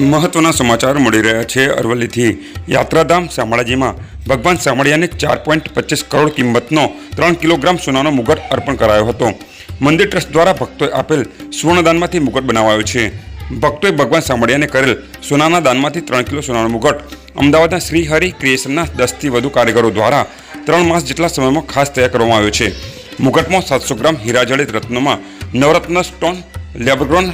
મહત્વના સમાચાર મળી રહ્યા છે. અરવલ્લીથી યાત્રાધામ શામળાજીમાં ભગવાન શામળિયાને ચાર પોઈન્ટ પચીસ કરોડ કિંમતનો ત્રણ કિલોગ્રામ સોનાનો મુગટ અર્પણ કરાયો હતો. મંદિર ટ્રસ્ટ દ્વારા ભક્તોએ આપેલ સુવર્ણદાનમાંથી મુગટ બનાવાયો છે. ભક્તોએ ભગવાન શામળિયાને કરેલ સોનાના દાનમાંથી ત્રણ કિલો સોનાનો મુગટ અમદાવાદના શ્રી હરિ ક્રિએશનના દસથી વધુ કારીગરો દ્વારા ત્રણ માસ જેટલા સમયમાં ખાસ તૈયાર કરવામાં આવ્યો છે. મુગટમાં સાતસો ગ્રામ હીરાજડિત રત્નોમાં નવરત્ન સ્ટોન, લેબગ્રોન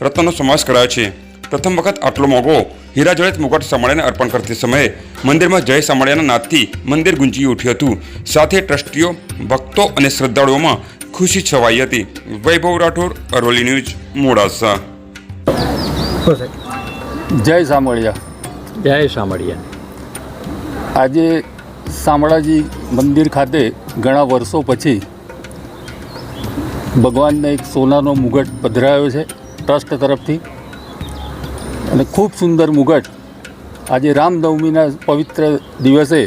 રત્નનો સમાવેશ કરાયો છે. પ્રથમ વખત આટલો મોંઘો હીરાજડિત મુગટ સામળિયાને અર્પણ કરતી સમયે મંદિરમાં જય સામળિયાના નાદથી મંદિર ગુંજી ઉઠ્યું હતું. સાથે ટ્રસ્ટીઓ ભક્તો અને શ્રદ્ધાળુઓમાં ખુશી છવાઈ હતી. વૈભવ રાઠોડ અરવલ્લી ન્યૂઝ મોડાસા. જય સામળિયા જય સામળિયા આજે શામળાજી મંદિર ખાતે ઘણા વર્ષો પછી ભગવાનને એક સોનાનો મુગટ પધરાયો છે ટ્રસ્ટ તરફથી. અને ખૂબ સુંદર મુગટ આજે રામનવમીના પવિત્ર દિવસે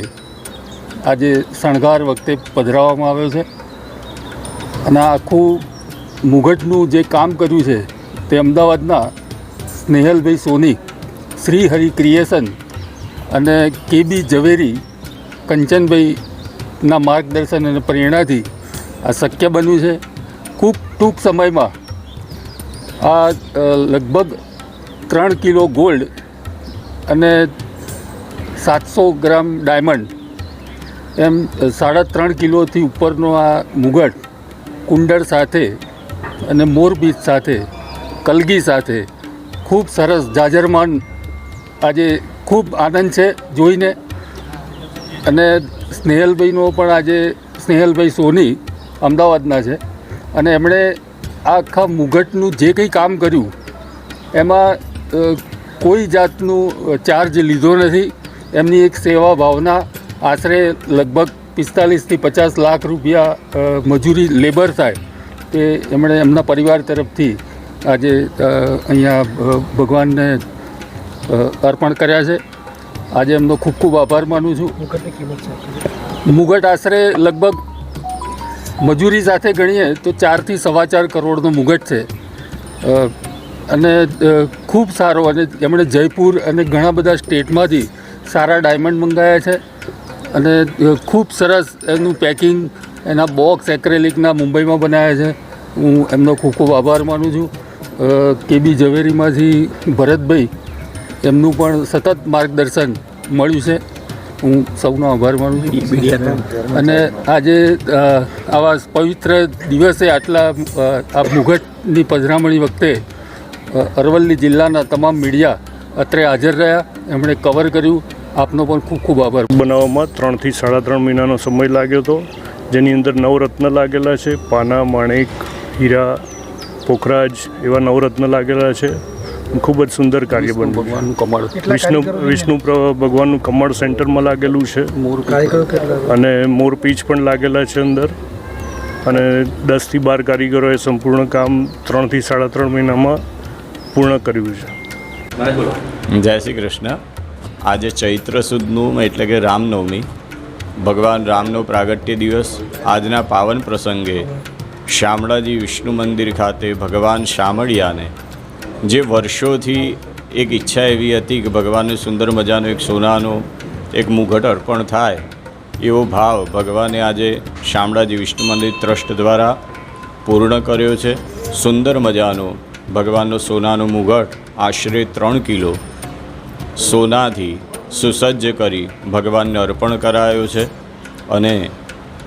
આજે શણગાર વખતે પધરાવવામાં આવ્યો છે. અને આખું મુગટનું જે કામ કર્યું છે તે અમદાવાદના સ્નેહલભાઈ સોની, શ્રી હરિ ક્રિએશન અને કેબી ઝવેરી, કંચનભાઈના માર્ગદર્શન અને પ્રેરણાથી આ શક્ય બન્યું છે. ખૂબ ટૂંક સમયમાં આ લગભગ ત્રણ કિલો ગોલ્ડ અને સાતસો ગ્રામ ડાયમંડ, એમ સાડા ત્રણ કિલોથી ઉપરનો આ મુગટ, કુંડળ સાથે અને મોરબીજ સાથે, કલગી સાથે, ખૂબ સરસ જાજરમાન, આજે ખૂબ આનંદ છે જોઈને. અને સ્નેહલભાઈનો પણ આજે, સ્નેહલભાઈ સોની અમદાવાદના છે. અને એમણે આખા મુગટનું જે કંઈ કામ કર્યું, એમાં કોઈ જાતનું ચાર્જ લીધો નથી. એમની એક સેવા ભાવના આશરે લગભગ પિસ્તાલીસથી પચાસ લાખ રૂપિયા મજૂરી લેબર થાય. તે એમણે એમના પરિવાર તરફથી આજે અહીંયા ભગવાનને અર્પણ કર્યા છે. આજે એમનો ખૂબ ખૂબ આભાર માનું છું. મુગટ આશરે લગભગ મજૂરી સાથે ગણીએ તો ચારથી સવા ચાર કરોડનો મુગટ છે. અને ખૂબ સારો અને એમણે જયપુર અને ઘણા બધા સ્ટેટમાંથી સારા ડાયમંડ મંગાવ્યા છે. અને ખૂબ સરસ એનું પેકિંગ, એના બોક્સ એક્રેલિકના મુંબઈમાં બનાવ્યા છે. હું એમનો ખૂબ ખૂબ આભાર માનું છું. કેબી ઝવેરીમાંથી ભરતભાઈ એમનું પણ સતત માર્ગદર્શન મળ્યું છે. હું સૌનો આભાર માનું છું. અને આજે આવા પવિત્ર દિવસે આટલા આ મુઘટની પધરામણી વખતે અરવલ્લી જિલ્લાના તમામ મીડિયા અત્રે હાજર રહ્યા. એમણે કવર કર્યું. આપનો પણ ખૂબ ખૂબ આભાર. બનાવવામાં ત્રણથી સાડા ત્રણ મહિનાનો સમય લાગ્યો હતો. જેની અંદર નવરત્ન લાગેલા છે. પાના માણેક હીરા પોખરાજ એવા નવરત્ન લાગેલા છે. ખૂબ જ સુંદર કાર્ય બન્યું ભગવાનનું કમળ. વિષ્ણુ વિષ્ણુ પ્ર- ભગવાનનું કમળ સેન્ટરમાં લાગેલું છે. મોર અને મોરપીંછ પણ લાગેલા છે અંદર. અને દસથી બાર કારીગરોએ સંપૂર્ણ કામ ત્રણથી સાડા ત્રણ મહિનામાં પૂર્ણ કર્યું છે. જય શ્રી કૃષ્ણ. આજે ચૈત્ર સુદનું એટલે કે રામનવમી. ભગવાન રામનો પ્રાગટ્ય દિવસ આજના પાવન પ્રસંગે શામળાજી વિષ્ણુ મંદિર ખાતે ભગવાન શામળિયાને જે વર્ષોથી એક ઈચ્છા એવી હતી કે ભગવાનને સુંદર મજાનો એક સોનાનો એક મુઘટ અર્પણ થાય એવો ભાવ ભગવાને આજે શામળાજી વિષ્ણુ મંદિર ટ્રસ્ટ દ્વારા પૂર્ણ કર્યો છે. સુંદર મજાનો ભગવાનનો સોનાનો મુગટ આશરે ત્રણ કિલો સોનાથી સુસજ્જ કરી ભગવાનને અર્પણ કરાયો છે અને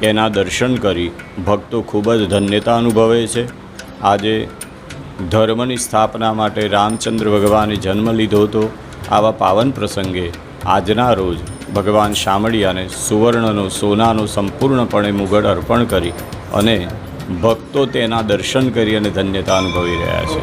એના દર્શન કરી ભક્તો ખૂબ જ ધન્યતા અનુભવે છે. આજે ધર્મની સ્થાપના માટે રામચંદ્ર ભગવાને જન્મ લીધો હતો. આવા પાવન પ્રસંગે આજના રોજ ભગવાન શામળિયાને સુવર્ણનો, સોનાનો સંપૂર્ણપણે મુગટ અર્પણ કરી અને ભક્તો તેના દર્શન કરી અને ધન્યતા અનુભવી રહ્યા છે.